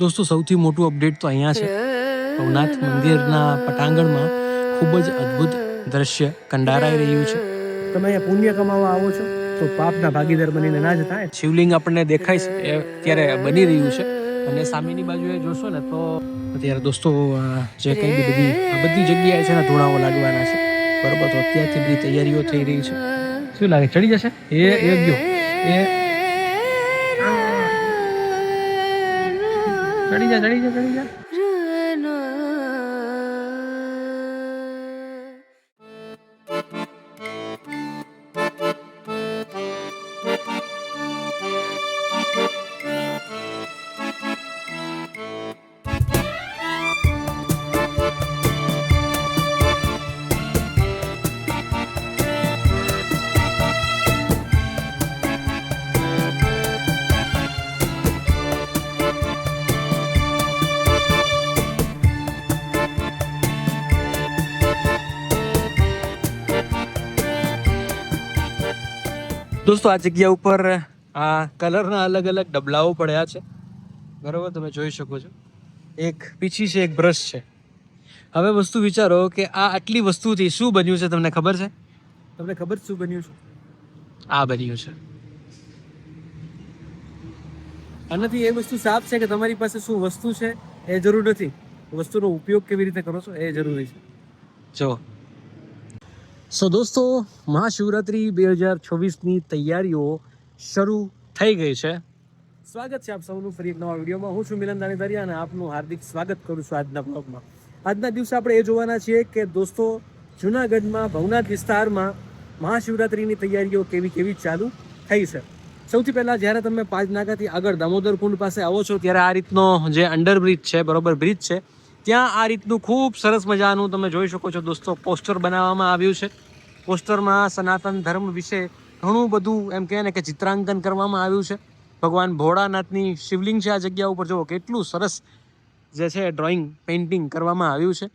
દોસ્તો સૌથી મોટું અપડેટ તો અહીંયા છે. ભવનાથ મંદિરના પટાંગણમાં ખૂબ જ અદ્ભુત દ્રશ્ય કંડારાઈ રહ્યું છે. તમે અહીંયા પુણ્ય કમાવા આવો છો તો પાપના ભાગીદાર બનીને ના જતા શિવલિંગ આપણને દેખાય છે એ અત્યારે બની રહ્યું છે. અને સામેની બાજુએ જોશો ને તો અત્યારે દોસ્તો જે કંઈ બી બધી આ બધી જગ્યાએ છે ને ધોળાઓ લાગવાના છે. બરોબર તો અત્યારથી બધી તૈયારીઓ થઈ રહી છે. શું લાગે ચડી જશે? એ એ ગયો. એ ચડી જા ચડી જા ચડી જા. દોસ્તો આ જગ્યા ઉપર આ કલરના અલગ અલગ ડબલાઓ પડ્યા છે. બરાબર? તમે જોઈ શકો છો. એક પીછી છે એક બ્રશ છે. હવે વસ્તુ વિચારો કે આ આટલી વસ્તુથી શું બન્યું છે તમને ખબર છે? તમને ખબર છે શું બન્યું છે? આ બન્યું છે. આનાથી એ વસ્તુ સાફ છે કે તમારી પાસે શું વસ્તુ છે એ જરૂર નથી. વસ્તુનો ઉપયોગ કેવી રીતે કરો છો એ જરૂરી છે. જો સો દોસ્તો, મહાશિવરાત્રિ બે હજાર છવ્વીસની તૈયારીઓ શરૂ થઈ ગઈ છે. સ્વાગત છે આપ સૌનું ફરી એક નવા વિડીયોમાં. હું છું મિલન દાણીદારિયા અને આપનું હાર્દિક સ્વાગત કરું છું આજના બ્લોગમાં. આજના દિવસે આપણે એ જોવાના છીએ કે દોસ્તો, જુનાગઢમાં ભવનાથ વિસ્તારમાં મહાશિવરાત્રિની તૈયારીઓ કેવી કેવી ચાલુ થઈ છે. સૌથી પહેલાં જ્યારે તમે પાંચ નાગાથી આગળ દામોદર કુંડ પાસે આવો છો, ત્યારે આ રીતનો જે અંડરબ્રિજ છે, બરોબર બ્રિજ છે ત્યાં આ રીતનું ખૂબ સરસ મજાનું તમે જોઈ શકો છો દોસ્તો, પોસ્ટર બનાવવામાં આવ્યું છે. પોસ્ટરમાં સનાતન ધર્મ વિશે ઘણું બધું એમ કહે ને કે ચિત્રાંકન કરવામાં આવ્યું છે. ભગવાન ભોળાનાથની શિવલિંગ છે આ જગ્યા ઉપર. જુઓ કેટલું સરસ જે છે ડ્રોઈંગ પેઇન્ટિંગ કરવામાં આવ્યું છે.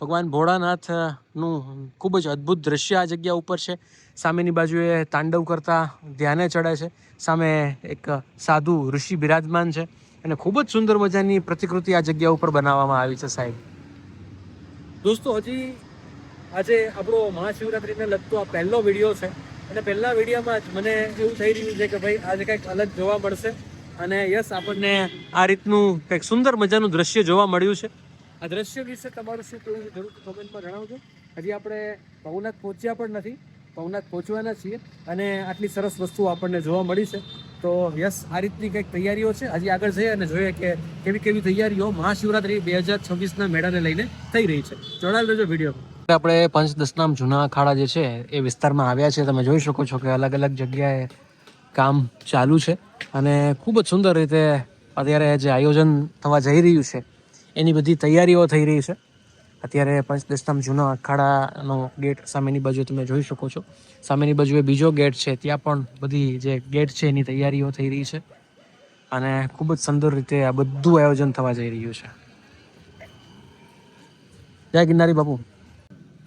ભગવાન ભોળાનાથનું ખૂબ જ અદ્ભુત દ્રશ્ય આ જગ્યા ઉપર છે. સામેની બાજુએ તાંડવ કરતા ધ્યાને ચડે છે. સામે એક સાધુ ઋષિ બિરાજમાન છે. અને ખૂબ જ સુંદર મજાની પ્રતિકૃતિ આ જગ્યા ઉપર બનાવવામાં આવી છે સાહેબ. દોસ્તો, હજી આજે આપણો મહાશિવરાત્રિને લગતો આ પહેલો વીડિયો છે અને પહેલા વિડીયોમાં જ મને એવું થઈ રહ્યું છે કે ભાઈ આજે કંઈક અલગ જોવા મળશે અને યસ, આપણને આ રીતનું કંઈક સુંદર મજાનું દ્રશ્ય જોવા મળ્યું છે. આ દ્રશ્ય વિશે તમારું શું કહેવું છે, જરૂર કોમેન્ટમાં જણાવજો. હજી આપણે ભવનાથ પહોંચ્યા પણ નથી, ભવનાથ પહોંચવાના છીએ અને આટલી સરસ વસ્તુઓ આપણને જોવા મળી છે. તો યસ, આ રીતની કંઈક તૈયારીઓ છે. હજી આગળ જઈએ અને જોઈએ કે કેવી કેવી તૈયારીઓ મહાશિવરાત્રી બે હજાર છવ્વીસના મેળાને લઈને થઈ રહી છે. જોડાયેલ રહેજો વીડિયો આપણે પંચ દસનામ જૂના અખાડા જે છે, એ વિસ્તારમાં આવ્યા છે તમે જોઈ શકો છો કે અલગ અલગ જગ્યાએ કામ ચાલુ છે અને ખૂબ જ સુંદર રીતે અત્યારે જે આયોજન થવા જઈ રહ્યું છે, એની બધી તૈયારીઓ થઈ રહી છે. અત્યારે પંચ દસનામ જૂના અખાડાનો ગેટ સામેની બાજુ તમે જોઈ શકો છો સામેની બાજુએ બીજો ગેટ છે ત્યાં પણ બધી જે ગેટ છે એની તૈયારીઓ થઈ રહી છે અને ખૂબ જ સુંદર રીતે આ બધું આયોજન થવા જઈ રહ્યું છે જય ગિરનારી બાપુ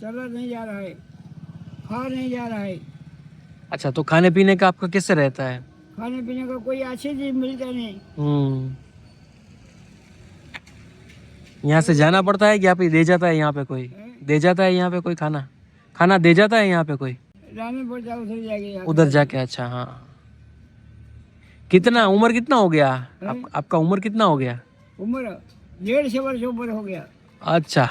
चला नहीं जा रहा है खा नहीं जा रहा है अच्छा तो खाने पीने का आपका कैसे रहता है खाने पीने का कोई अच्छी चीज मिलता नहीं हम्म यहाँ से जाना पड़ता है कि आप ही दे जाता है यहाँ पे कोई? दे जाता है यहाँ पे कोई खाना? खाना दे जाता है यहाँ पे कोई? है उधर जाके अच्छा हाँ। कितना? उम्र कितना हो गया? आप, आपका उम्र कितना हो गया? उम्र डेढ़ सौ वर्ष ऊपर हो गया। अच्छा।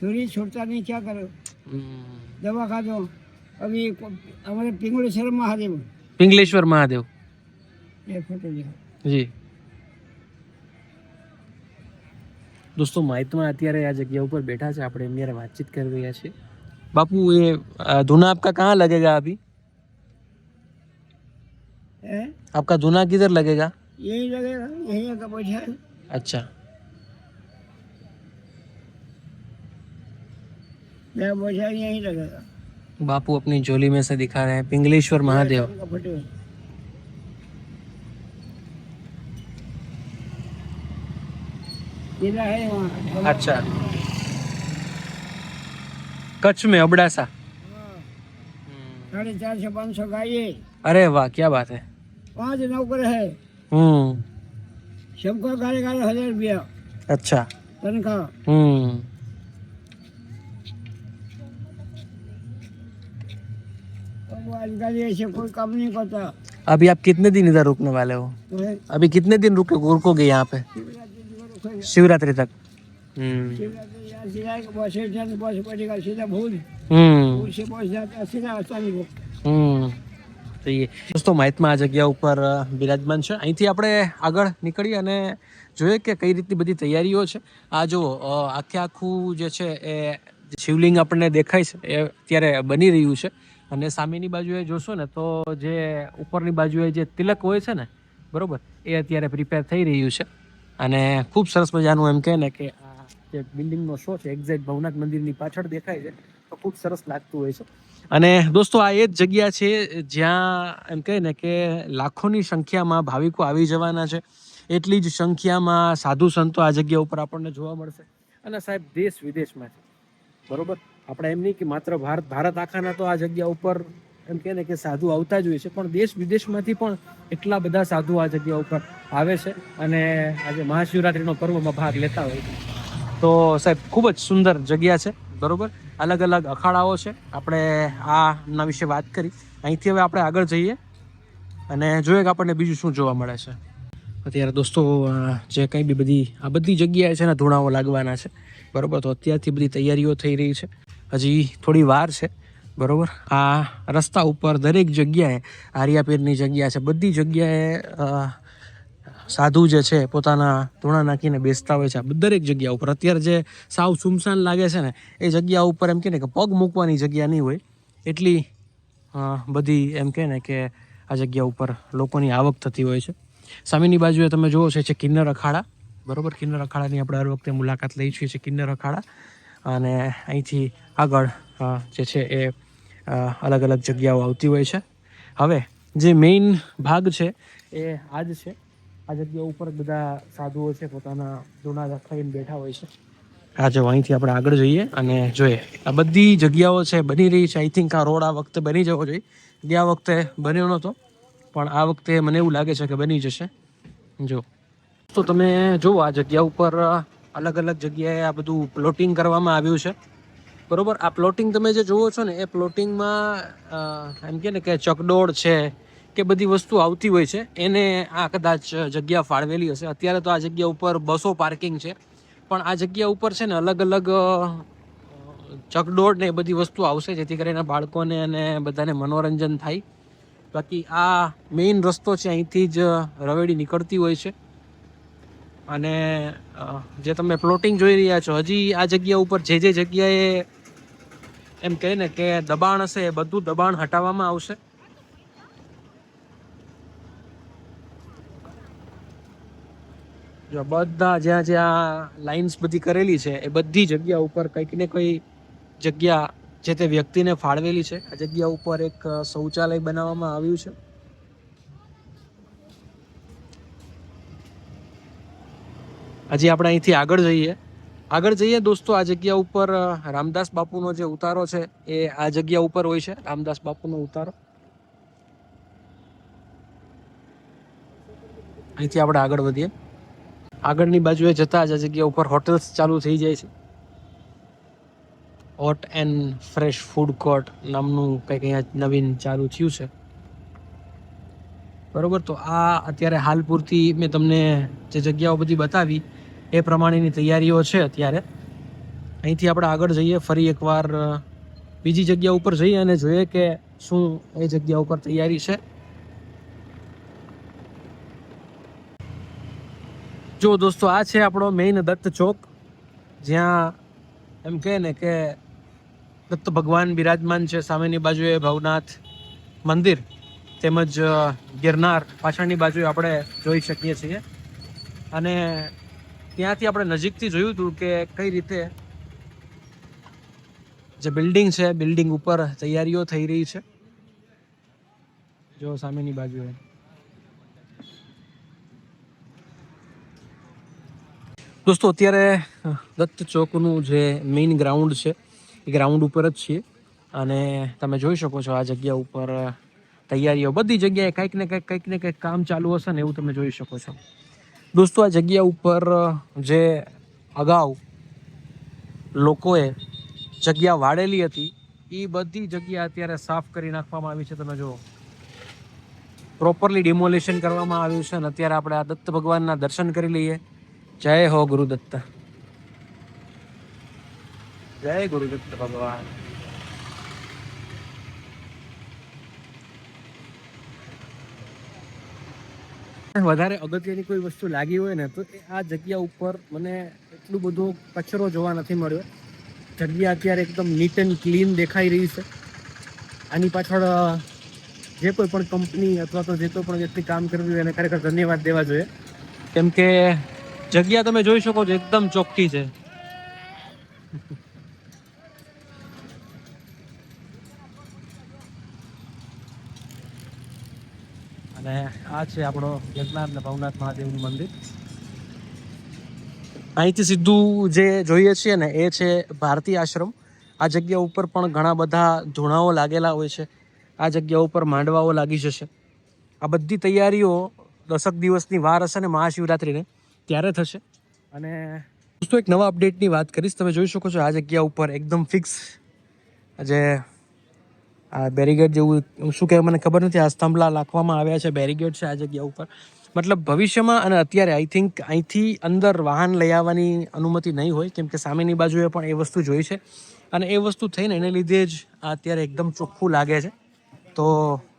छुरी छोड़ता नहीं क्या करो? हम्म, दवा खा दो। अभी हमारे पिंगलेश्वर महादेव। पिंगलेश्वर महादेव। ये દોસ્તો માહિતમાં અત્યારે આ જગ્યા ઉપર બેઠા છે આપણે એમની હારે વાતચીત કરી રહ્યા છીએ બાપુ ये अ, धुना आपका कहाँ लगेगा अभी है आपका धुना किधर लगेगा यही लगेगा यही का बैठा है अच्छा यहाँ बैठा है यही लगेगा बापू अपनी झोली में से दिखा रहे हैं पिंगलेश्वर महादेव किला है वहाँ। अच्छा। कच्छ में अबड़ासा। साढ़े चार सौ पाँच सौ गाय। अरे वाह क्या बात है। पाँच नौकर है। हम्म। सबका कार्यकाल हज़ार रुपया। अच्छा। तनख्वाह हम्म। आजकल ऐसे कोई काम नहीं करता। अभी आप कितने दिन इधर रुकने वाले हो? अभी कितने दिन रुके रुकोगे यहाँ पे? શિવરાત્રિ તક. દોસ્તો, માહિતમાં આ જગ્યા ઉપર બિરાજમાન છે. અહીંથી આપણે આગળ નીકળી અને જોઈએ કે કઈ રીતની બધી તૈયારીઓ છે. આ જો આખે આખું જે છે એ શિવલિંગ આપણને દેખાય છે, એ અત્યારે બની રહ્યું છે. અને સામેની બાજુએ જોશો ને, તો જે ઉપરની બાજુએ જે તિલક હોય છે ને, બરોબર, એ અત્યારે પ્રિપેર થઈ રહ્યું છે. અને ખૂબ સરસ મજાનું એમ કહે ને કે આ જે બિલ્ડિંગનો શો છે એક્ઝેક્ટ ભવનાથ મંદિરની પાછળ દેખાય છે, તો ખૂબ સરસ લાગતું હોય છે. અને દોસ્તો, આ એ જ જગ્યા છે જ્યાં એમ કહે ને કે લાખોની સંખ્યામાં ભાવિકો આવી જવાના છે. એટલી જ સંખ્યામાં સાધુ સંતો આ જગ્યા ઉપર આપણને જોવા મળશે. અને સાહેબ, દેશ વિદેશમાં છે. બરોબર? આપણે એમ નહીં કે માત્ર ભારત ભારત આખાના તો આ જગ્યા ઉપર એમ કહે ને કે સાધુ આવતા જ હોય છે. પણ દેશ વિદેશમાંથી પણ એટલા બધા સાધુ આ જગ્યા ઉપર આવે છે અને આજે મહાશિવરાત્રિનો પર્વમાં ભાગ લેતા હોય છે. તો સાહેબ, ખૂબ જ સુંદર જગ્યા છે, બરોબર? અલગ અલગ અખાડાઓ છે. આપણે આના વિશે વાત કરી. અહીંથી હવે આપણે આગળ જઈએ અને જોઈએ કે આપણને બીજું શું જોવા મળે છે. અત્યારે દોસ્તો જે કંઈ બી બધી, આ બધી જગ્યાએ છે ને ધૂણાઓ લાગવાના છે. બરોબર? તો અત્યારથી બધી તૈયારીઓ થઈ રહી છે. હજી થોડી વાર છે. બરોબર? આ રસ્તા ઉપર દરેક જગ્યાએ આર્યાપીરની જગ્યા છે. બધી જગ્યાએ સાધુ જે છે, પોતાના ધૂણા નાખીને બેસતા હોય છે. દરેક જગ્યા ઉપર. અત્યારે જે સાવ સુમસાન લાગે છે ને, એ જગ્યા ઉપર એમ કહે કે પગ મૂકવાની જગ્યા નહીં હોય. એટલી બધી એમ કહે ને કે આ જગ્યા ઉપર લોકોની આવક થતી હોય છે. સામેની બાજુએ તમે જુઓ છો છે કિન્નર અખાડા. બરાબર? કિન્નર અખાડાની આપણે હર વખતે મુલાકાત લઈ છીએ કિન્નર અખાડા. અને અહીંથી આગળ જે છે એ અલગ અલગ જગ્યાઓ આવતી હોય છે. હવે, જે મેઇન ભાગ છે, એ આ જ છે. આ જગ્યા ઉપર બધા સાધુઓ છે, પોતાના જૂના રખાઈને બેઠા હોય છે. આજે જો અહીંથી આપણે આગળ જઈએ અને જોઈએ. આ બધી જગ્યાઓ છે, બની રહી છે. આઈ થિંક આ રોડ આ વખતે બની જવો જોઈએ. ગયા વખતે બન્યો નહોતો, પણ આ વખતે મને એવું લાગે છે કે બની જશે. જો. તો તમે જુઓ, આ જગ્યા ઉપર અલગ અલગ જગ્યાએ આ બધું પ્લોટિંગ કરવામાં આવ્યું છે. બરોબર? આ પ્લોટિંગ તમે જે જુઓ છો ને, એ પ્લોટિંગમાં એમ કે ને કે ચકડોળ છે કે બધી વસ્તુ આવતી હોય છે, એને આ કદાચ જગ્યા ફાળવેલી હશે. અત્યારે તો આ જગ્યા ઉપર બસો પાર્કિંગ છે, પણ આ જગ્યા ઉપર છે ને અલગ અલગ ચકડોળ ને એ બધી વસ્તુ આવશે, જેથી કરીને બાળકોને અને બધાને મનોરંજન થાય. બાકી આ મેઇન રસ્તો છે અહીંથી જ રવેડી નીકળતી હોય છે. અને જે તમે પ્લોટિંગ જોઈ રહ્યા છો, હજી આ જગ્યા ઉપર જે જે જગ્યાએ એમ કહે ને કે દબાણ હશે એ બધું દબાણ હટાવવામાં આવશે. જો બધા જ્યાં જ્યાં લાઇન્સ બધી કરેલી છે, એ બધી જગ્યા ઉપર કંઈક ને કંઈ જગ્યા જે તે વ્યક્તિને ફાળવેલી છે, આ જગ્યા ઉપર એક શૌચાલય બનાવવામાં આવ્યું છે. હજી આપણે અહીંથી આગળ જઈએ. આગળ જઈએ દોસ્તો, આ જગ્યા ઉપર રામદાસ બાપુનો જે ઉતારો છે, એ આ જગ્યા ઉપર હોય છે. રામદાસ બાપુનો ઉતારો. અહીંથી આપણે આગળ વધીએ. આગળની બાજુએ જતા જ આ જગ્યા ઉપર હોટેલ્સ ચાલુ થઈ જાય છે. Hot and fresh food court નામનું કંઈક અહીંયા નવીન ચાલુ થયું છે. બરોબર? તો આ અત્યારે હાલ પૂરતી મેં તમને જે જગ્યાઓ બધી બતાવી એ પ્રમાણેની તૈયારીઓ છે અત્યારે. અહીંથી આપણે આગળ જઈએ, ફરી એકવાર બીજી જગ્યા ઉપર જઈએ અને જોઈએ કે શું એ જગ્યા ઉપર તૈયારી છે. જો દોસ્તો, આ છે આપણો મેઇન દત્ત ચોક. જ્યાં એમ કહે ને કે દત્ત ભગવાન બિરાજમાન છે. સામેની બાજુએ ભવનાથ મંદિર તેમજ ગિરનાર પાછળની બાજુએ આપણે જોઈ શકીએ છીએ. અને ત્યાંથી આપણે નજીકથી જોયું હતું કે કઈ રીતે જે બિલ્ડિંગ છે, બિલ્ડિંગ ઉપર તૈયારીઓ થઈ રહી છે. જો સામેની બાજુએ દોસ્તો, અત્યારે દત્ત ચોકનું જે મેઇન ગ્રાઉન્ડ છે, એ ગ્રાઉન્ડ ઉપર જ છીએ. અને તમે જોઈ શકો છો આ જગ્યા ઉપર તૈયારીઓ. બધી જગ્યાએ કંઈક ને કંઈક કંઈક ને કંઈક કામ ચાલુ હશે ને એવું તમે જોઈ શકો છો. દોસ્તો, આ જગ્યા ઉપર જે અગાઉ લોકોએ જગ્યા વાળેલી હતી, એ બધી જગ્યા અત્યારે સાફ કરી નાખવામાં આવી છે. તમે જુઓ. પ્રોપરલી ડિમોલેશન કરવામાં આવ્યું છે અને અત્યારે આપણે આ દત્ત ભગવાનના દર્શન કરી લઈએ. જય હો ગુરુદત્ત. જય ગુરુદત્ત ભગવાન. વધારે અગત્યની કોઈ વસ્તુ લાગી હોય ને, તો એ આ જગ્યા ઉપર મને એટલું બધું કચરો જોવા નથી મળ્યો. જગ્યા અત્યારે એકદમ નીટ એન્ડ ક્લીન દેખાઈ રહી છે. આની પાછળ જે કોઈ પણ કંપની અથવા તો જે કોઈ પણ વ્યક્તિ કામ કરવી હોય એને ખરેખર ધન્યવાદ દેવા જોઈએ. કેમ કે જગ્યા તમે જોઈ શકો છો, એકદમ ચોખ્ખી છે અને આ છે આપણો યજ્ઞાથ ને ભવનાથ મહાદેવનું મંદિર. અહીંથી સીધું જે જોઈએ છીએ ને એ છે ભારતી આશ્રમ. આ જગ્યા ઉપર પણ ઘણા બધા ધૂણાઓ લાગેલા હોય છે. આ જગ્યા ઉપર માંડવાઓ લાગી જશે. આ બધી તૈયારીઓ દસક દિવસની વાર હશે ને મહાશિવરાત્રિને ત્યારે થશે. અને દોસ્તો એક નવા અપડેટની વાત કરીશ. તમે જોઈ શકો છો આ જગ્યા ઉપર એકદમ ફિક્સ જે આ બેરીગેડ જેવું શું કહેવાય, મને ખબર નથી, આ સ્તંભલા લાખવામાં આવ્યા છે બેરીગેડ છે આ જગ્યા ઉપર. મતલબ ભવિષ્યમાં અને અત્યારે આઈ થિંક અહીંથી અંદર વાહન લઈ આવવાની અનુમતિ નહીં હોય, કેમ કે સામેની બાજુએ પણ એ વસ્તુ જોઈ છે. અને એ વસ્તુ થઈને એને લીધે જ આ અત્યારે એકદમ ચોખ્ખું લાગે છે. તો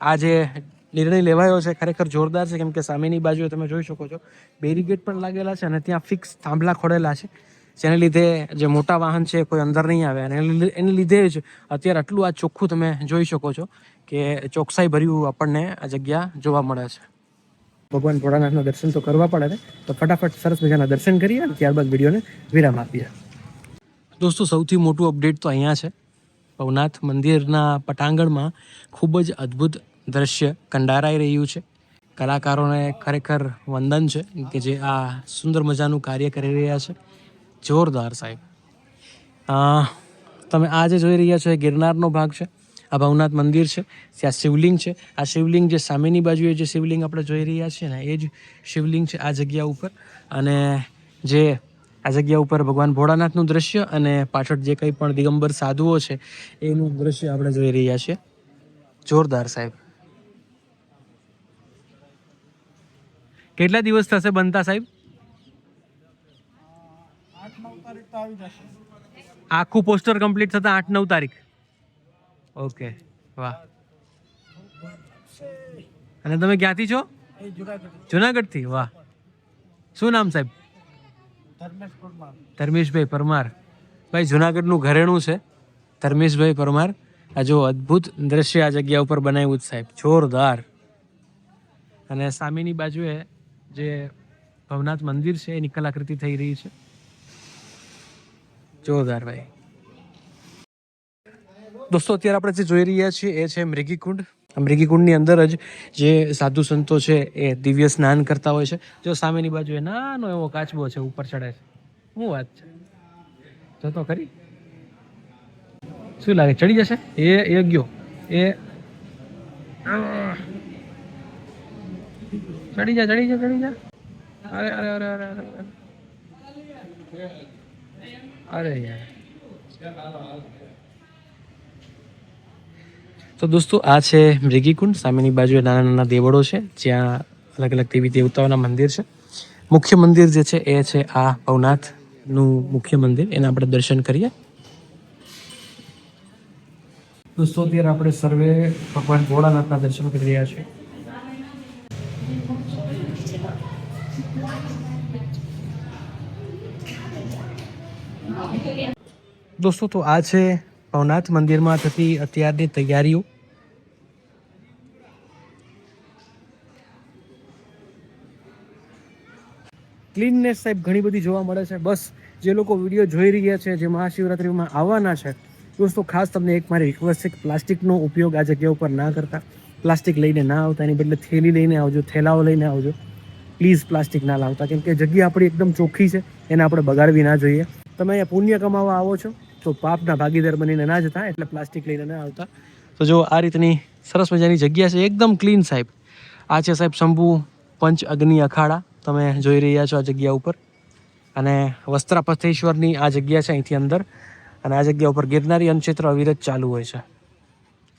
આ જે નિર્ણય લેવાયો છે, ખરેખર જોરદાર છે, કેમ કે સામેની બાજુએ તમે જોઈ શકો છો બેરીગેડ પણ લાગેલા છે અને ત્યાં ફિક્સ થાંભલા ખોડેલા છે. જેને લીધે જે મોટા વાહન છે કોઈ અંદર નહીં આવે અને એને લીધે- જ અત્યારે આટલું આ ચોખ્ખું તમે જોઈ શકો છો કે ચોકસાઈ ભર્યું આપણને આ જગ્યા જોવા મળે છે. ભગવાન ભોળાનાથના દર્શન તો કરવા પડે ને તો ફટાફટ સરસ મજાના દર્શન કરીએ અને ત્યારબાદ વિડીયોને વિરામ આપીએ. દોસ્તો સૌથી મોટું અપડેટ તો અહીંયા છે. ભવનાથ મંદિરના પટાંગણમાં ખૂબ જ અદ્ભુત દ્રશ્ય કંડારાઈ રહ્યું છે. કલાકારોને ખરેખર વંદન છે કે જે આ સુંદર મજાનું કાર્ય કરી રહ્યા છે. જોરદાર સાહેબ. તમે આ જે જોઈ રહ્યા છો, એ ગિરનારનો ભાગ છે. આ ભવનાથ મંદિર છે, ત્યાં શિવલિંગ છે. આ શિવલિંગ જે સામેની બાજુએ જે શિવલિંગ આપણે જોઈ રહ્યા છીએ ને, એ જ શિવલિંગ છે આ જગ્યા ઉપર. અને જે આ જગ્યા ઉપર ભગવાન ભોળાનાથનું દ્રશ્ય અને પાછળ જે કંઈ પણ દિગંબર સાધુઓ છે, એનું દ્રશ્ય આપણે જોઈ રહ્યા છીએ. જોરદાર સાહેબ. કેટલા દિવસ થશે બનતા સાહેબ આઠ નવ તારીખ આખું પોસ્ટર કમ્પ્લીટ થતા આઠ નવ તારીખ. ઓકે, વાહ. અને તમે ક્યાંથી છો? જુનાગઢ જુનાગઢથી, વાહ. શું નામ સાહેબ? ધર્મેશભાઈ પરમાર. ભાઈ, જુનાગઢનું ઘરેણું છે. ધર્મેશભાઈ પરમાર. આ જો અદ્ભુત દ્રશ્ય આ જગ્યા ઉપર બનાવ્યું છે સાહેબ. જોરદાર. અને સામેની બાજુએ જે ભવનાથ મંદિર છે, એની કલાકૃતિ થઈ રહી છે. જોરદાર ભાઈ. દોસ્તો, અત્યારે આપણે જે જોઈ રહ્યા છીએ એ છે મૃગીકુંડ. મૃગીકુંડની અંદર જ જે સાધુ સંતો છે એ દિવ્ય સ્નાન કરતા હોય છે. જો સામેની બાજુએ નાનો એવો કાચબો છે, ઉપર ચડે છે. શું વાત છે? જતો ખરી. શું લાગે? ચડી જશે? એ એ ગયો. એ. ચડી જા ચડી જા ચડી જા. અરે અરે અરે અરે અરે. અરે. યાર. તો દોસ્તો, આ છે મૃગીકુંડ. સામેની બાજુએ નાના નાના દેવળો છે, જ્યાં અલગ અલગ દેવી દેવતાઓના મંદિર છે. મુખ્ય મંદિર જે છે, એ છે આ ભવનાથનું મુખ્ય મંદિર. એના આપણે દર્શન કરીએ. દોસ્તો, અત્યારે આપણે સર્વે ભગવાન ભોળાનાથના દર્શન કરી રહ્યા છીએ. દોસ્તો, તો આ છે ભવનાથ મંદિરમાં થતી અત્યારની તૈયારીઓ. ક્લીનનેસ સાહેબ ઘણી બધી જોવા મળે છે. બસ જે લોકો વીડિયો જોઈ રહ્યા છે, જે મહાશિવરાત્રિમાં આવવાના છે, દોસ્તો, ખાસ તમને એક મારી રિક્વેસ્ટ છે કે પ્લાસ્ટિકનો ઉપયોગ આ જગ્યા ઉપર ના કરતા. પ્લાસ્ટિક લઈને ના આવતા, એની બદલે થેલી લઈને આવજો, થેલાઓ લઈને આવજો. પ્લીઝ પ્લાસ્ટિક ના લાવતા, કેમ કે જગ્યા આપણી એકદમ ચોખ્ખી છે, એને આપણે બગાડવી ના જોઈએ. તમે અહીંયા પુણ્ય કમાવા આવો છો. તો પાપના ભાગીદાર બનીને ના જતા એટલે પ્લાસ્ટિક લઈને ના આવતા. તો જો આ રીતની સરસ મજાની જગ્યા છે એકદમ ક્લીન સાહેબ. આ છે સાહેબ શંભુ પંચ અગ્નિ અખાડા. તમે જોઈ રહ્યા છો આ જગ્યા ઉપર. અને વસ્ત્રાપથેશ્વરની આ જગ્યા છે અહીંથી અંદર. અને આ જગ્યા ઉપર ગિરનારી અનક્ષેત્ર અવિરત ચાલુ હોય છે.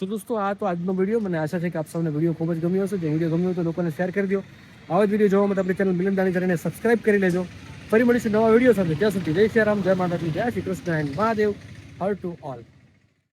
તો દોસ્તો આ તો આજનો વીડિયો મને આશા છે કે આપ સૌને વીડિયો ખૂબ જ ગમ્યો હશે. જો વીડિયો ગમ્યો હતો તો લોકોને શેર કરી દો. આવા જ વીડિયો જોવા માટે આપણી ચેનલ મિલન દાણી કરીને સબસ્ક્રાઈબ કરી લેજો. ફરી મળીશું નવા વીડિયો સાથે. ત્યાં સુધી જય શ્રી રામ, જય માતાજી, જય શ્રી કૃષ્ણ, એન્ડ મહાદેવ. હર ટુ ઓલ